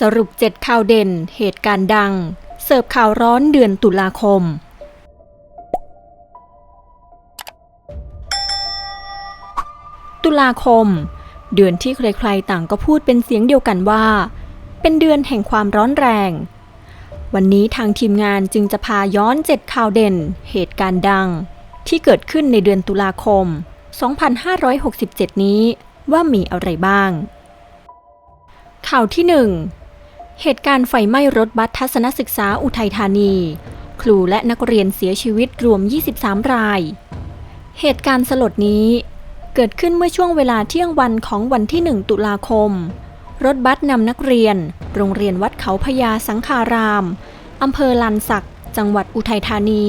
สรุป7ข่าวเด่น เหตุการณ์ดัง เสิร์ฟข่าวร้อนเดือนตุลาคม ตุลาคม เดือนที่ใครๆต่างก็พูดเป็นเสียงเดียวกันว่า เป็นเดือนแห่งความร้อนแรง วันนี้ทางทีมงานจึงจะพาย้อน7ข่าวเด่น เหตุการณ์ดัง ที่เกิดขึ้นในเดือนตุลาคม 2567 นี้ว่ามีอะไรบ้างข่าวที่ 1 เหตุการณ์ไฟไหม้รถบัสทัศนศึกษาอุทัยธานี ครูและนักเรียนเสียชีวิตรวม 23 ราย เหตุการณ์สลดนี้เกิดขึ้นเมื่อช่วงเวลาเที่ยงวันของวันที่ 1 ตุลาคม รถบัสนำนักเรียน โรงเรียนวัดเขาพญาสังคารามอำเภอลันสัก จังหวัดอุทัยธานี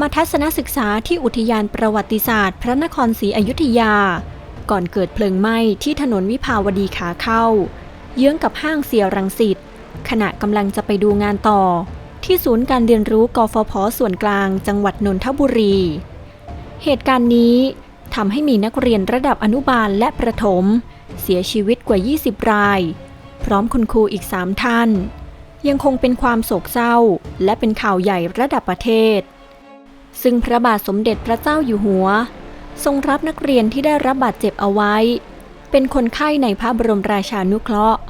มาทัศนศึกษาที่อุทยานประวัติศาสตร์ พระนครศรีอยุธยา ก่อนเกิดเพลิงไหม้ที่ถนนวิภาวดีขาเข้า เยื้องกับห้างเสียรังสิตขณะกำลังจะไปดูงานต่อ ที่ศูนย์การเรียนรู้กฟผส่วนกลาง จังหวัดนนทบุรี เหตุการณ์นี้ทำให้มีนักเรียนระดับอนุบาลและประถม เสียชีวิตกว่า 20 ราย พร้อมคุณครูอีก 3 ท่าน ยังคงเป็นความโศกเศร้า และเป็นข่าวใหญ่ระดับประเทศ ซึ่งพระบาทสมเด็จพระเจ้าอยู่หัว ทรงรับนักเรียนที่ได้รับบาดเจ็บเอาไว้ เป็นคนไข้ในพระบรมราชานุเคราะห์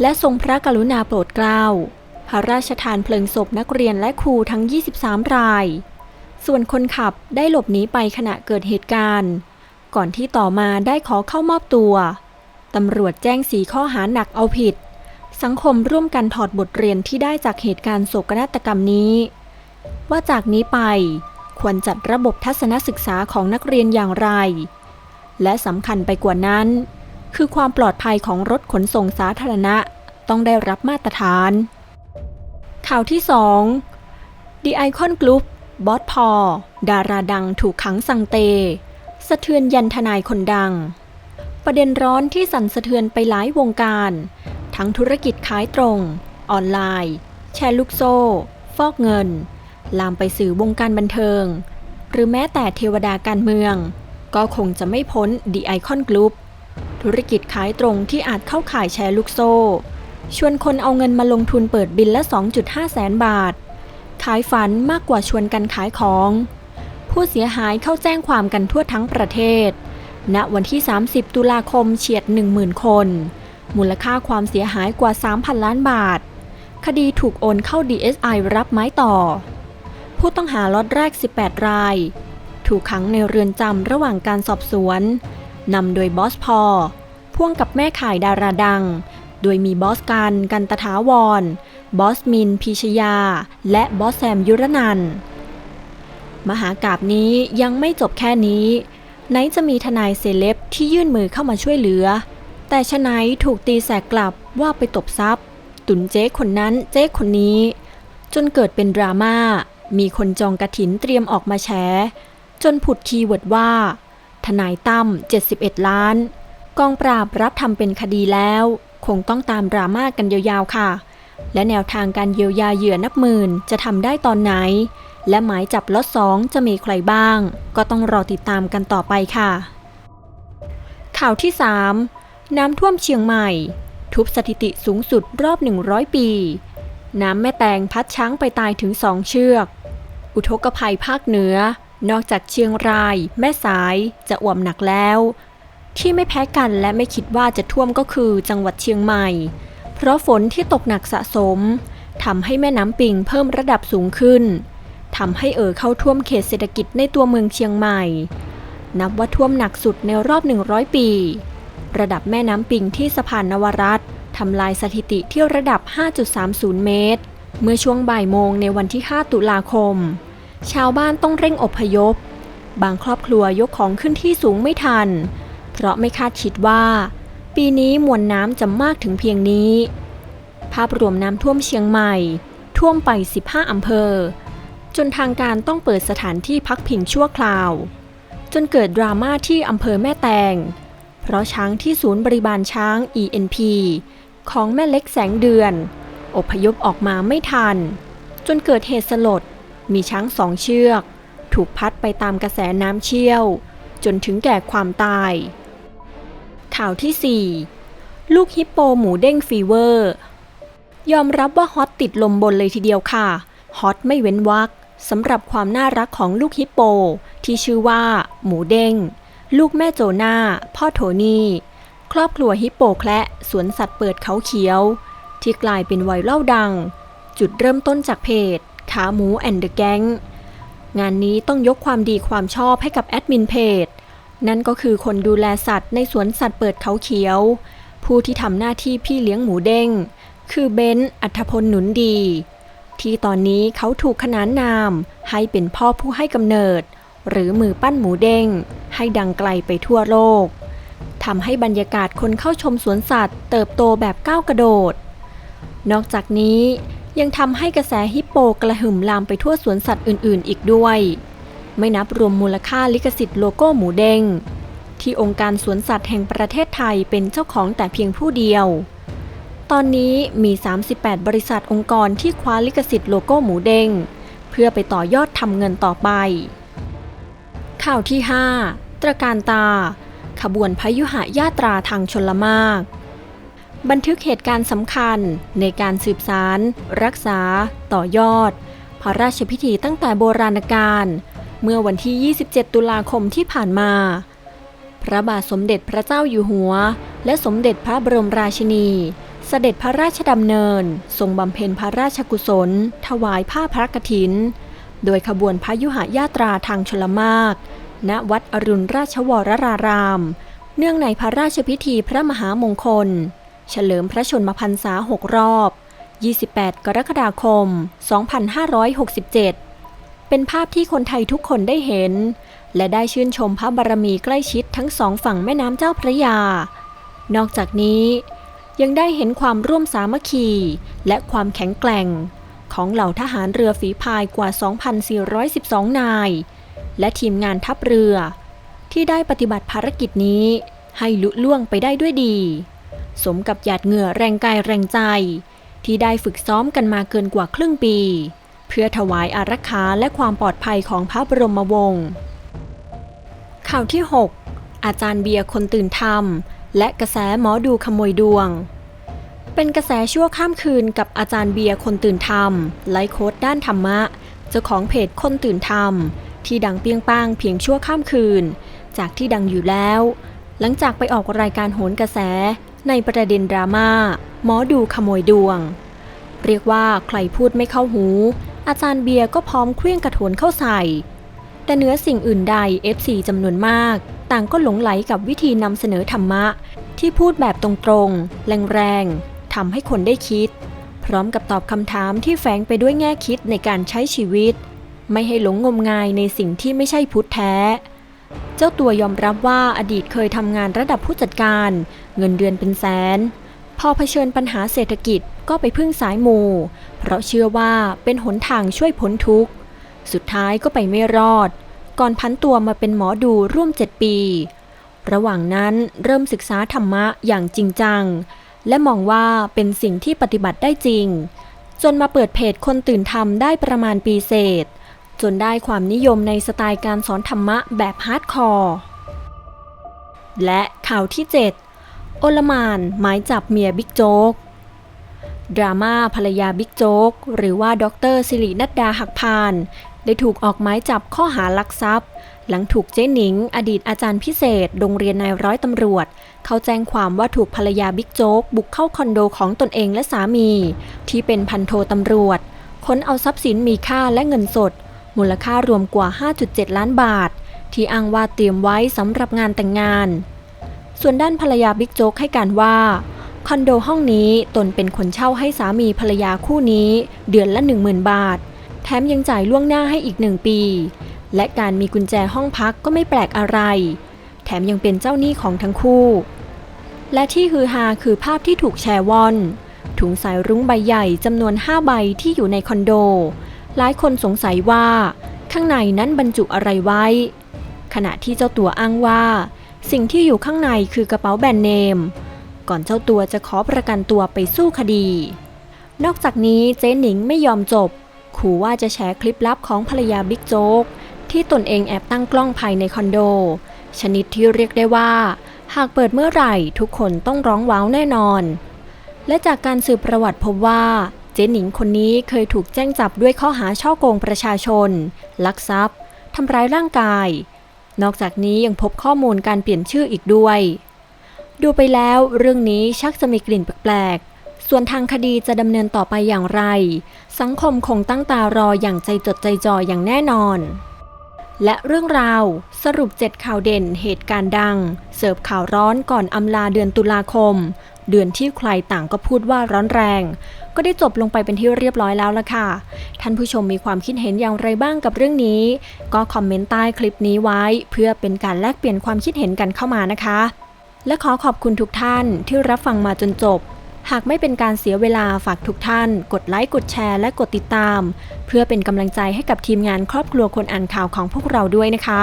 และทรงพระกรุณาโปรดเกล้า พระราชทานเพลิงศพนักเรียนและครูทั้ง 23 ราย ส่วนคนขับได้หลบหนีไปขณะเกิดเหตุการณ์ ก่อนที่ต่อมาได้ขอเข้ามอบตัว ตำรวจแจ้งสีข้อหาหนักเอาผิด สังคมร่วมกันถอดบทเรียนที่ได้จากเหตุการณ์โศกนาฏกรรมนี้ ว่าจากนี้ไปควรจัดระบบทัศนศึกษาของนักเรียนอย่างไร และสำคัญไปกว่านั้น คือความปลอดภัยของรถขนส่งสาธารณะต้องได้รับมาตรฐาน ข่าวที่ 2 The Icon Group บอสพอ ดาราดังถูกขังสังเต สะเทือนยันทนายคนดัง ประเด็นร้อนที่สั่นสะเทือนไปหลายวงการ ทั้งธุรกิจขายตรง ออนไลน์ แชร์ลูกโซ่ ฟอกเงิน ลามไปสื่อวงการบันเทิง หรือแม้แต่เทวดาการเมือง ก็คงจะไม่พ้น The Icon Group ธุรกิจขายตรงที่อาจเข้าข่ายแชร์ลูกโซ่ ชวนคนเอาเงินมาลงทุนเปิดบินละ 2.5 แสนบาท ขายฝันมากกว่าชวนกันขายของ ผู้เสียหายเข้าแจ้งความกันทั่วทั้งประเทศ ณ วันที่ 30 ตุลาคมเฉียด 10,000 คน มูลค่าความเสียหายกว่า 3,000 ล้านบาท คดีถูกโอนเข้า DSI รับไม้ต่อ ผู้ต้องหาล็อตแรก 18 ราย ถูกขังในเรือนจำระหว่างการสอบสวนนำโดยบอสพอ พ่วงกับแม่ข่ายดาราดัง โดยมีบอสกันกันตถาวร บอสมินพีชยา และบอสแซมยุรนัน มหากาบนี้ยังไม่จบแค่นี้ ไหนจะมีทนายเซเลบที่ยื่นมือเข้ามาช่วยเหลือ แต่ชะไหนถูกตีแสกกลับว่าไปตบทรัพย์ ตุนเจ๊คนนั้นเจ๊คนนี้ จนเกิดเป็นดราม่ามีคนจองกระถินเตรียมออกมาแฉ จนผุดคีย์เวิร์ดว่า ทนายตั้ม 71 ล้าน กองปราบรับทำเป็นคดีแล้ว คงต้องตามดราม่ากันยาวๆค่ะ และแนวทางการเยียวยาเหยื่อนับหมื่นจะทำได้ตอนไหน และหมายจับล็อตสองจะมีใครบ้าง ก็ต้องรอติดตามกันต่อไปค่ะ ข่าวที่ 3 น้ำท่วมเชียงใหม่ ทุบสถิติสูงสุดรอบ 100 ปี น้ำแม่แตงพัดช้างไปตายถึงสองเชือก อุทกภัยภาคเหนือ นอกจากเชียงราย แม่สายจะอ่วมหนักแล้ว ที่ไม่แพ้กันและไม่คิดว่าจะท่วมก็คือจังหวัดเชียงใหม่ เพราะฝนที่ตกหนักสะสมทำให้แม่น้ำปิงเพิ่มระดับสูงขึ้นทำให้เอ่อเข้าท่วมเขตเศรษฐกิจในตัวเมืองเชียงใหม่ นับว่าท่วมหนักสุดในรอบ 100 ปี ระดับแม่น้ำปิงที่สะพานนวรัตทำลายสถิติที่ระดับ 5.30 เมตร เมื่อช่วงบ่ายโมงในวันที่ 5 ตุลาคม ชาวบ้านต้องเร่งอพยพ บางครอบครัวยกของขึ้นที่สูงไม่ทัน เพราะไม่คาดคิดว่า ปีนี้มวลน้ำจะมากถึงเพียงนี้ ภาพรวมน้ำท่วมเชียงใหม่ ท่วมไป 15 อำเภอ จนทางการต้องเปิดสถานที่พักพิงชั่วคราว จนเกิดดราม่าที่อำเภอแม่แตง เพราะช้างที่ศูนย์บริบาลช้าง ENP ของแม่เล็กแสงเดือน อพยพออกมาไม่ทัน จนเกิดเหตุสลด มีช้างสองเชือก ถูกพัดไปตามกระแสน้ำเชี่ยว จนถึงแก่ความตาย ข่าวที่ 4 ลูกฮิปโปหมูเด้งฟีเวอร์ ยอมรับว่าฮอตติดลมบนเลยทีเดียวค่ะ ฮอตไม่เว้นวักสำหรับความน่ารักของลูกฮิปโป ที่ชื่อว่า หมูเด้ง ลูกแม่โจนาพ่อโทนี่ ครอบครัวฮิปโปแคละสวนสัตว์เปิดเขาเขียว ที่กลายเป็นไวรัลดัง จุดเริ่มต้นจากเพจ ขาหมูแอนเดอะแก๊งงานนี้ต้องยกความดีความชอบให้กับแอดมินเพจ นั่นก็คือคนดูแลสัตว์ในสวนสัตว์เปิดเขาเขียว ผู้ที่ทำหน้าที่พี่เลี้ยงหมูเด้ง คือเบนซ์อัธพลหนุนดี ที่ตอนนี้เขาถูกขนานนาม ให้เป็นพ่อผู้ให้กำเนิด หรือมือปั้นหมูเด้ง ให้ดังไกลไปทั่วโลกทำให้บรรยากาศคนเข้าชมสวนสัตว์ เติบโตแบบก้าวกระโดด นอกจากนี้ ยังทำให้กระแสฮิปโปกระหึ่มลามไปทั่วสวนสัตว์อื่นๆ อีกด้วย ไม่นับรวมมูลค่าลิขสิทธิ์โลโก้หมูเด้งที่องค์การสวนสัตว์แห่งประเทศไทยเป็นเจ้าของแต่เพียงผู้เดียว ตอนนี้มี 38 บริษัทองค์กรที่คว้าลิขสิทธิ์โลโก้หมูเด้งเพื่อไปต่อยอดทำเงินต่อไป ข่าวที่ 5 ตระการตา ขบวนพยุหยาตราทางชลมาก บันทึกเหตุการณ์สำคัญในการสืบสาร รักษา ต่อยอด พระราชพิธีตั้งแต่โบราณกาลเมื่อวันที่ 27 ตุลาคมที่ผ่านมา พระบาทสมเด็จพระเจ้าอยู่หัว และสมเด็จพระบรมราชินี เสด็จพระราชดำเนิน ทรงบำเพ็ญพระราชกุศล ถวายผ้าพระกฐิน โดยขบวนพยุหญาตราทางชลมาก ณวัดอรุณราชวรราราม เนื่องในพระราชพิธีพระมหามงคล เฉลิมพระชนมพรรษา 6 รอบ 28 กรกฎาคม 2567 เป็นภาพที่คนไทยทุกคนได้เห็น และได้ชื่นชมพระบารมีใกล้ชิดทั้งสองฝั่งแม่น้ำเจ้าพระยา นอกจากนี้ยังได้เห็นความร่วมสามัคคี และความแข็งแกร่ง ของเหล่าทหารเรือฝีพายกว่า 2,412 นาย และทีมงานทัพเรือ ที่ได้ปฏิบัติภารกิจนี้ให้ลุล่วงไปได้ด้วยดี สมกับหยาดเหงื่อแรงกายแรงใจ ที่ได้ฝึกซ้อมกันมาเกินกว่าครึ่งปี เพื่อถวายอารักขาและความปลอดภัยของพระบรมวงศ์ข่าวที่ 6 อาจารย์เบียร์คนตื่นธรรม และกระแสหมอดูขโมยดวง เป็นกระแสชั่วข้ามคืนกับอาจารย์เบียร์คนตื่นธรรมไลฟ์โค้ดด้านธรรมะ เจ้าของเพจคนตื่นธรรม ที่ดังเปียงป้างเพียงชั่วข้ามคืน จากที่ดังอยู่แล้ว หลังจากไปออกรายการโหนกระแส ในประเด็นดราม่าหมอดูขโมยดวง เรียกว่าใครพูดไม่เข้าหู อาจารย์เบียร์ก็พร้อมเคลื่องกระโถนเข้าใส่ แต่เนื้อสิ่งอื่นใด FC จำนวนมาก ต่างก็หลงไหลกับวิธีนำเสนอธรรมะ ที่พูดแบบตรงๆ แรงๆทำให้คนได้คิด พร้อมกับตอบคำถามที่แฝงไปด้วยแง่คิดในการใช้ชีวิต ไม่ให้หลงงมงายในสิ่งที่ไม่ใช่พุทธแท้ เจ้าตัวยอมรับว่าอดีตเคยทำงานระดับผู้จัดการ เงินเดือนเป็นแสน พอเผชิญปัญหาเศรษฐกิจก็ไปพึ่งสายมู เพราะเชื่อว่าเป็นหนทางช่วยพ้นทุกข์ สุดท้ายก็ไปไม่รอด ก่อนพันตัวมาเป็นหมอดูร่วม7ปี ระหว่างนั้นเริ่มศึกษาธรรมะอย่างจริงจัง และมองว่าเป็นสิ่งที่ปฏิบัติได้จริง จนมาเปิดเพจคนตื่นธรรมได้ประมาณปีเศษ จนได้ความนิยมในสไตล์การสอนธรรมะแบบฮาร์ดคอร์ และข่าวที่ 7 โอลมานหมายจับเมียบิ๊กโจ๊ก ดราม่าภรรยาบิ๊กโจ๊ก หรือว่าดรสิรินัดดาหักพาน ได้ถูกออกหมายจับข้อหาลักทรัพย์ หลังถูกเจ๊หนิง อดีตอาจารย์พิเศษ โรงเรียนนายร้อยตำรวจ เขาแจ้งความว่าถูกภรรยาบิ๊กโจ๊ก บุกเข้าคอนโดของตนเองและสามี ที่เป็นพันโทตำรวจค้นเอาทรัพย์สินมีค่าและเงินสด มูลค่ารวมกว่า 5.7 ล้านบาท ที่อ้างว่าเตรียมไว้สำหรับงานแต่งงาน ส่วนด้านภรรยาบิ๊กโจ๊กให้การว่า คอนโดห้องนี้ตนเป็นคนเช่าให้สามีภรรยาคู่นี้ เดือนละ 10,000 บาท แถมยังจ่ายล่วงหน้าให้อีกหนึ่งปี และการมีกุญแจห้องพักก็ไม่แปลกอะไร แถมยังเป็นเจ้าหนี้ของทั้งคู่ และที่ฮือฮาคือภาพที่ถูกแชร์ว่อนถุงสายรุ้งใบใหญ่จำนวน 5 ใบที่อยู่ในคอนโด หลายคนสงสัยว่า ข้างในนั้นบรรจุอะไรไว้ ขณะที่เจ้าตัวอ้างว่า สิ่งที่อยู่ข้างในคือกระเป๋าแบรนด์เนม ก่อนเจ้าตัวจะขอประกันตัวไปสู้คดี นอกจากนี้เจ๊หนิงไม่ยอมจบ ขู่ว่าจะแชร์คลิปลับของภรรยาบิ๊กโจ๊กที่ตนเองแอบตั้งกล้องภายในคอนโด ชนิดที่เรียกได้ว่า หากเปิดเมื่อไหร่ทุกคนต้องร้องว้าวแน่นอน และจากการสืบประวัติพบว่า เจ๊หนิงคนนี้เคยถูกแจ้งจับด้วยข้อหาช่อโกงประชาชน ลักทรัพย์ ทำร้ายร่างกาย นอกจากนี้ยังพบข้อมูลการเปลี่ยนชื่ออีกด้วย ดูไปแล้วเรื่องนี้ชักจะมีกลิ่นแปลกๆ ส่วนทางคดีจะดำเนินต่อไปอย่างไร สังคมคงตั้งตารออย่างใจจดใจจ่ออย่างแน่นอน และเรื่องราวสรุป7ข่าวเด่นเหตุการณ์ดัง เสิร์ฟข่าวร้อนก่อนอำลาเดือนตุลาคม เดือนที่ใครต่างก็พูดว่าร้อนแรง ก็ได้จบลงไปเป็นที่เรียบร้อยแล้วละค่ะ ท่านผู้ชมมีความคิดเห็นอย่างไรบ้างกับเรื่องนี้ ก็คอมเมนต์ใต้คลิปนี้ไว้ เพื่อเป็นการแลกเปลี่ยนความคิดเห็นกันเข้ามานะคะ และขอขอบคุณทุกท่านที่รับฟังมาจนจบ หากไม่เป็นการเสียเวลาฝากทุกท่าน กดไลค์กดแชร์และกดติดตาม เพื่อเป็นกำลังใจให้กับทีมงานครอบครัวคนอ่านข่าวของพวกเราด้วยนะคะ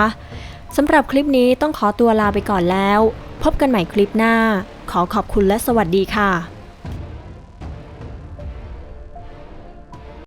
สำหรับคลิปนี้ต้องขอตัวลาไปก่อนแล้ว พบกันใหม่คลิปหน้า ขอขอบคุณและสวัสดีค่ะ